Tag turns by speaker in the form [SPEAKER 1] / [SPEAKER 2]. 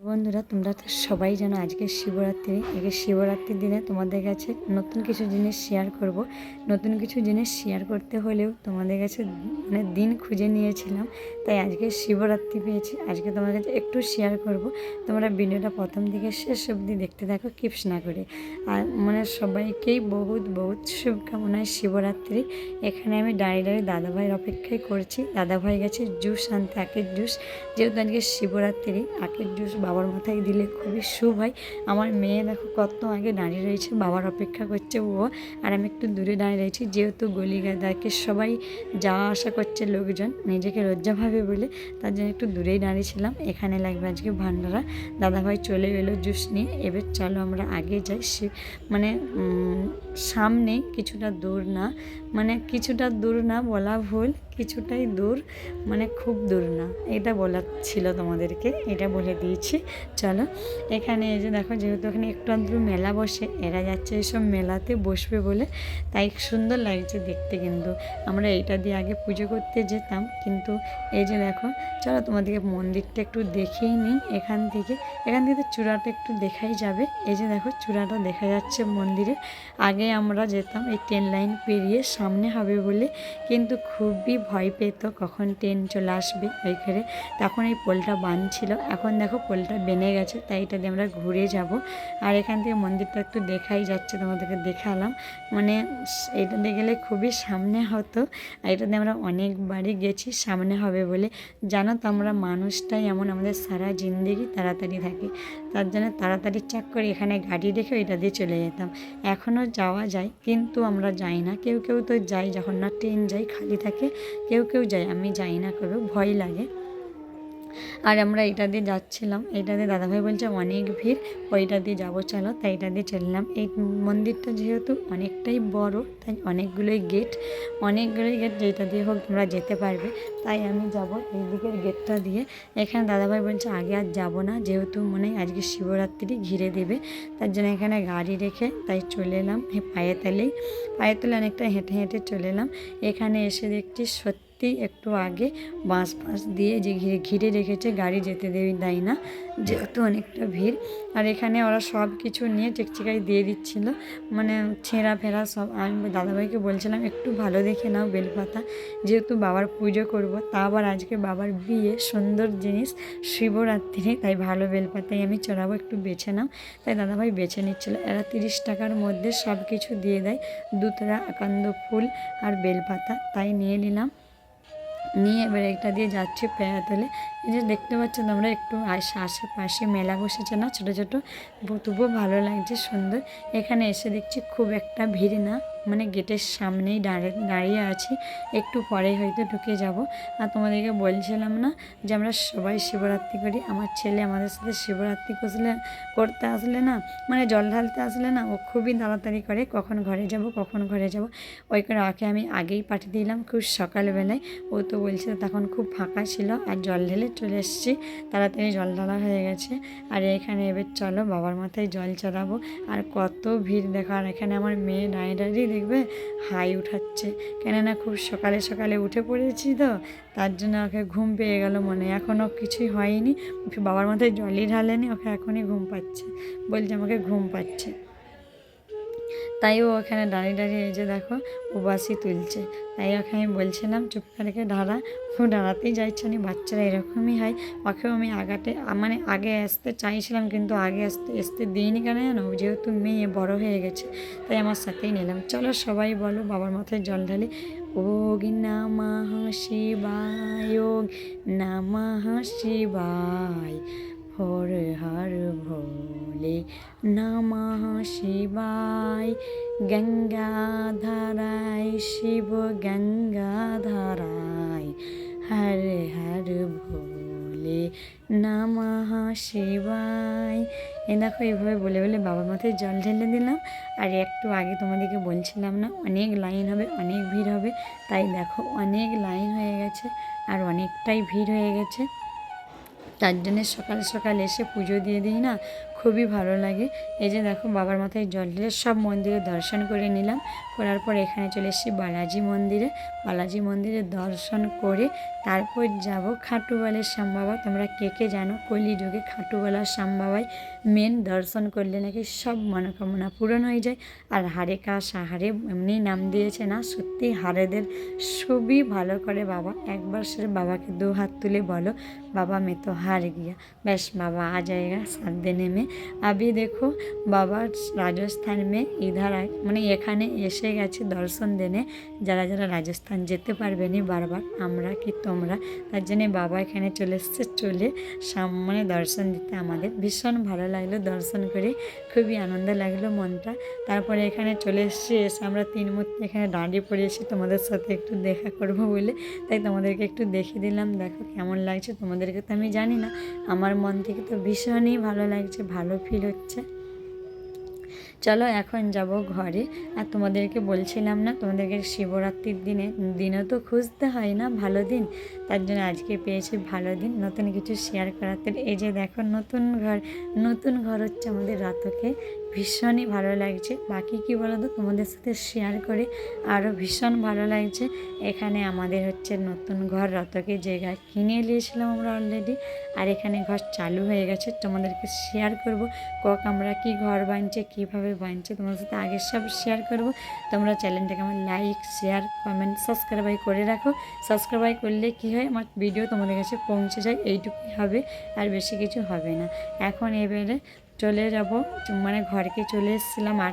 [SPEAKER 1] বন্ধুরা, তোমরা তো সবাই জানো আজকে শিবরাত্রি। আজকে শিবরাত্রির দিনে তোমাদের কাছে নতুন কিছু জিনিস শেয়ার করব। নতুন কিছু জিনিস শেয়ার করতে হলেও তোমাদের কাছে মানে দিন খুঁজে নিয়েছিলাম, তাই আজকে শিবরাত্রি পেয়েছি। আজকে তোমাদের কাছে একটু শেয়ার করব। তোমরা ভিডিওটা প্রথম থেকে শেষ অবধি দেখতে থাকো, কিপস না করে। আর মানে সবাইকেই বহুত বহুত শুভকামনায় শিবরাত্রি। এখানে আমি দাঁড়িয়ে দাঁড়িয়ে দাদাভাইয়ের অপেক্ষায় করছি। দাদাভাই গেছে জুস আনতে, আখের জুস। যেহেতু আজকে শিবরাত্রি, আখের জুস বাবার মাথায় দিলে খুবই শুভ হয়। আমার মেয়ে দেখো কত আগে দাঁড়িয়ে রয়েছে, বাবার অপেক্ষা করছে, ও আর আমি একটু দূরে দাঁড়িয়ে রয়েছি, যেহেতু গলি গাদাকে সবাই যাওয়া আসা করছে লোকজন, নিজেকে লজ্জা ভাবে বলে তার জন্য একটু দূরেই দাঁড়িয়েছিলাম এখানে লাগবে আজকে ভান্ডারা। দাদাভাই চলে এলো জুস নিয়ে, এবার চলো আমরা আগে যাই, সে- মানে সামনে কিছুটা দূর না মানে কিছুটা দূর না বলা ভুল, কিছুটাই দূর মানে খুব দূর না, এটা বলার ছিল তোমাদেরকে, এটা বলে দিয়েছি। চলো। এখানে এই যে দেখো, যেহেতু এখানে একটু আধটু মেলা বসে, এরা যাচ্ছে এইসব মেলাতে বসবে বলে। তাই সুন্দর লাগছে দেখতে কিন্তু। আমরা এইটা দিয়ে আগে পুজো করতে যেতাম, কিন্তু এই যে দেখো, চলো তোমাদেরকে মন্দিরটা একটু দেখেই নিই এখান থেকে। এখান থেকে তো চূড়াটা একটু দেখাই যাবে। এই যে দেখো, চূড়াটা দেখা যাচ্ছে মন্দিরে। আগে আমরা যেতাম, এই ট্রেন লাইন পেরিয়ে সামনে হবে বলে, কিন্তু খুবই ভয় পেত কখন ট্রেন চলে আসবে ওইখানে। তখন এই পোলটা বান ছিল। এখন দেখো পোলটা বেনে গেছে, তাই এটা দিয়ে আমরা ঘুরে যাব। আর এখান থেকে মন্দিরটা একটু দেখাই যাচ্ছে, তোমাদেরকে দেখালাম। মানে এটা দিয়ে গেলে খুবই সামনে হতো, আর এটা দিয়ে আমরা অনেকবারই গেছি, সামনে হবে বলে। জানো তো আমরা মানুষটাই এমন আমাদের সারা জিন্দগি তাড়াতাড়ি থাকে। তার জন্য তাড়াতাড়ি চাক করে এখানে গাড়ি রেখে এটা দিয়ে চলে যেতাম। এখনও যাওয়া যায়, কিন্তু আমরা যাই না। কেউ কেউ তো যাই যখন না ট্রেন যাই খালি থাকে, কেউ কেউ যায়। আমি যাই না কবে ভয় লাগে। আর আমরা এটা দিয়ে যাচ্ছিলাম। এটা দিয়ে দাদাভাই বলছে, অনেক ভিড়। ওইটা দিয়ে যাব, চলো। তাই এটা দিয়ে চললাম এই মন্দিরটা যেহেতু অনেকটাই বড়, তাই অনেকগুলোই গেট অনেকগুলোই গেট যেটা দিয়ে হোক তোমরা যেতে পারবে। তাই আমি যাব এই দিকের গেটটা দিয়ে। এখানে দাদাভাই বলছে, আগে আর যাব না। যেহেতু মনে আজকে শিবরাত্রি, ঘিরে দেবে। তার জন্য এখানে গাড়ি রেখে তাই চলে এলাম। পায়ে তালেই, পায়ে তলে অনেকটা হেঁটে হেঁটে চলে এলাম। এখানে এসে দেখছি সত্যি একটু আগে বাঁশ বাঁশ দিয়ে যে ঘিরে ঘিরে রেখেছে, গাড়ি যেতে দেবে দেয় না? যেহেতু অনেকটা ভিড়। আর এখানে ওরা সব কিছু নিয়ে চেকচিকাই দিয়ে দিচ্ছিল। মানে ছেঁড়া ফেরা সব। আমি দাদাভাইকে বলছিলাম, একটু ভালো দেখে নাও বেলপাতা। যেহেতু বাবার পুজো করব, তা আবার আজকে বাবার বিয়ে, সুন্দর জিনিস, শিবরাত্রি, তাই ভালো বেলপাতাই আমি চড়াবো, একটু বেছে নাও। তাই দাদাভাই বেছে নিচ্ছিল। এরা তিরিশ টাকার মধ্যে সব কিছু দিয়ে দেয়। দুতরা একান্দ ফুল আর বেলপাতা, তাই নিয়ে নিলাম। নিয়ে এবার এটা দিয়ে যাচ্ছি পেয়াতলে এই যে দেখতে পাচ্ছ তোমরা একটু আশে আশেপাশে মেলা বসেছে না? ছোটো ছোটো। তবুও ভালো লাগছে, সুন্দর। এখানে এসে দেখছি খুব একটা ভিড় না। মানে গেটের সামনেই দাঁড়িয়ে দাঁড়িয়ে আছি। একটু পরে হয়তো ঢুকে যাব। আর তোমাদেরকে বলছিলাম না যে আমরা সবাই শিবরাত্রি করি। আমার ছেলে আমাদের সাথে শিবরাত্রি করলে করতে আসলে না মানে জল ঢালতে আসলে না, ও খুবই তাড়াতাড়ি করে কখন ঘরে যাব, কখন ঘরে যাব। ওই করে ওকে আমি আগেই পাঠিয়ে দিলাম খুব সকালবেলায়। ও তো বলছিল তখন খুব ফাঁকা ছিল, আর জল ঢেলে চলে এসেছি। তাড়াতাড়ি জল ঢালা হয়ে গেছে। আর এখানে এবার চলো, বাবার মাথায় জল চড়াবো। আর কত ভিড় দেখো, আর এখানে আমার মেয়ে দাঁড়িয়ে দেখবে হাই উঠাচ্ছে। কেননা খুব সকালে সকালে উঠে পড়েছি তো, তার জন্য ওকে ঘুম পেয়ে গেল মনে। এখনও কিছুই হয়নি। বাবার মাথায় জলই ঢালেনি, ওকে এখনই ঘুম পাচ্ছে। বলছে আমাকে ঘুম পাচ্ছে। তাই ও ওখানে দাঁড়িয়ে দাঁড়িয়ে এই যে দেখো, ও বাসি তুলছে। তাই ওকে আমি বলছিলাম, চুপ করে দাঁড়া। ও দাঁড়াতেই যাচ্ছে না, বাচ্চারা এরকমই হয়। ওকেও আমি আগাতে মানে আগে আসতে চাইছিলাম কিন্তু আগে আসতে আসতে দিইনি কেন জানো? যেহেতু মেয়ে, বড় হয়ে গেছে। তাই আমার সাথেই নিলাম। চলো সবাই বলো, বাবার মাথায় জল ঢালি। ওগ নামাহ শিবায় নামাহ শিবায় হর হর ভোলে নমঃ শিবায়। গঙ্গাধরায় শিব গঙ্গাধরায়। হর হর ভোলে নমঃ শিবায়। এ দেখো, এইভাবে বলে বলে বাবার মাথায় জল ঢেলে দিলাম। আর একটু আগে তোমাদেরকে বলছিলাম না, অনেক লাইন হবে, অনেক ভিড় হবে। তাই দেখো, অনেক লাইন হয়ে গেছে আর অনেকটাই ভিড় হয়ে গেছে। তার জন্যে সকালে সকাল এসে পুজো দিয়ে দিই না। খুবই ভালো লাগে। এই যে দেখো বাবার মাথায় জল দিলে সব মন্দিরে দর্শন করে নিলাম। করার পর এখানে চলে এসেছি বালাজি মন্দিরে। বালাজি মন্দিরে দর্শন করে তারপর যাব খাটুবালের শ্যামবাবা। তোমরা কে কে জানো? কলিযুগে খাটুবালার শ্যামবাবাই মেন দর্শন করলে নাকি সব মনোকামনা পূরণ হয়ে যায়। আর হারেকা সাহারে এমনি নাম দিয়েছে না, সত্যি হারেদের খুবই ভালো করে বাবা। একবার সে বাবাকে দু হাত তুলে বলো, বাবা মে তো হার গিয়া। ব্যাস বাবা আ যায়গা সাত দিনে মে अभी देखो বাবা রাজস্থান মে ইধার আ- মানে এখানে এসে গেছে দর্শন দেনে যারা যারা রাজস্থান যেতে পারবে নি বারবার আমরা কি তোমরা তার জন্যে বাবা এখানে চলে এসছে চলে সামনে দর্শন দিতে আমাদের ভীষণ ভালো লাগলো দর্শন করে খুবই আনন্দ লাগলো মনটা তারপরে এখানে চলে এসেছি এসে আমরা তিন মূর্তি এখানে দাঁড়িয়ে পড়েছি তোমাদের সাথে একটু দেখা করব বলে তাই তোমাদেরকে একটু দেখিয়ে দিলাম দেখো কেমন লাগছে তোমাদেরকে তো আমি জানি না আমার মন থেকে তো ভীষণই ভালো লাগছে ভালো ফিল হচ্ছে। চলো এখন যাব ঘরে। আর তোমাদেরকে বলছিলাম না, তোমাদেরকে শিবরাত্রির দিনে, দিনও তো খুঁজতে হয় না, ভালো দিন। তার জন্য আজকে পেয়েছি ভালো দিন। নতুন কিছু শেয়ার করাতে এই যে দেখো, নতুন ঘর নতুন ঘর হচ্ছে আমাদের রাতকে। ভীষণই ভালো লাগছে। বাকি কি বলো তো তোমাদের সাথে শেয়ার করে আরও ভীষণ ভালো লাগছে। এখানে আমাদের হচ্ছে নতুন ঘর রতকে জায়গা কিনে নিয়েছিলাম আমরা অলরেডি আর এখানে ঘর চালু হয়ে গেছে। তোমাদেরকে শেয়ার করব। কক আমরা কি ঘর বানছে, কীভাবে বানছে, তোমাদের সাথে আগে সব শেয়ার করব। তোমরা চ্যানেলটাকে আমার লাইক শেয়ার কমেন্ট সাবস্ক্রাইব করে রাখো। সাবস্ক্রাইব করলে কি হয়? আমার ভিডিও তোমাদের কাছে পৌঁছে যায়। এইটুকুই হবে, আর বেশি কিছু হবে না। এখন এবারে চলে যাব। মানে ঘরকে চলে এসেছিলাম আর